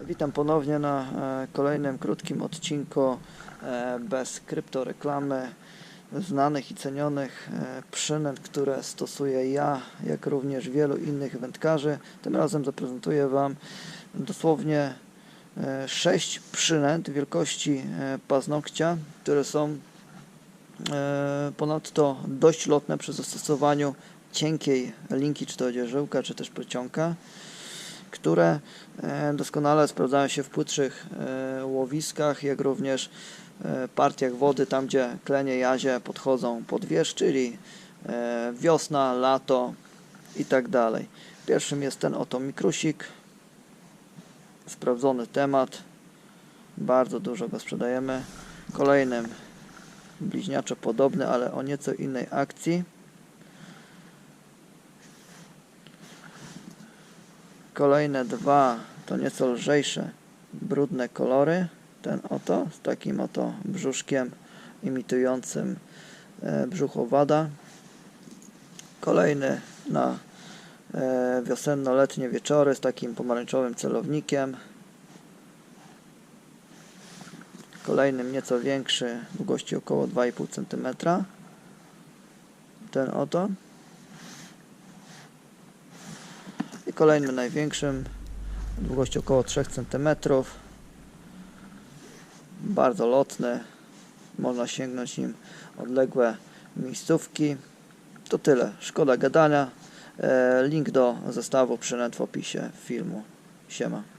Witam ponownie na e, kolejnym krótkim odcinku e, bez kryptoreklamy znanych i cenionych e, przynęt, które stosuję ja, jak również wielu innych wędkarzy. Tym razem zaprezentuję Wam dosłownie 6 przynęt wielkości paznokcia, które są ponadto dość lotne przy zastosowaniu cienkiej linki, czy to odzieżyłka, czy też plecionka które e, doskonale sprawdzają się w płytszych e, łowiskach, jak również e, partiach wody, tam gdzie klenie jazie podchodzą pod wierzch, czyli wiosna, lato i tak dalej. Pierwszym jest ten oto mikrusik, sprawdzony temat, bardzo dużo go sprzedajemy. Kolejnym bliźniaczo podobny, ale o nieco innej akcji. Kolejne dwa to nieco lżejsze, brudne kolory. Ten oto z takim oto brzuszkiem imitującym e, brzuch owada. Kolejny na e, wiosenno-letnie wieczory z takim pomarańczowym celownikiem. Kolejnym nieco większy, długości około 2,5 cm. Ten oto. i kolejnym największym długości około 3 cm bardzo lotny można sięgnąć nim odległe miejscówki. To tyle, szkoda gadania. E, link do zestawu przynęt w opisie filmu. Siema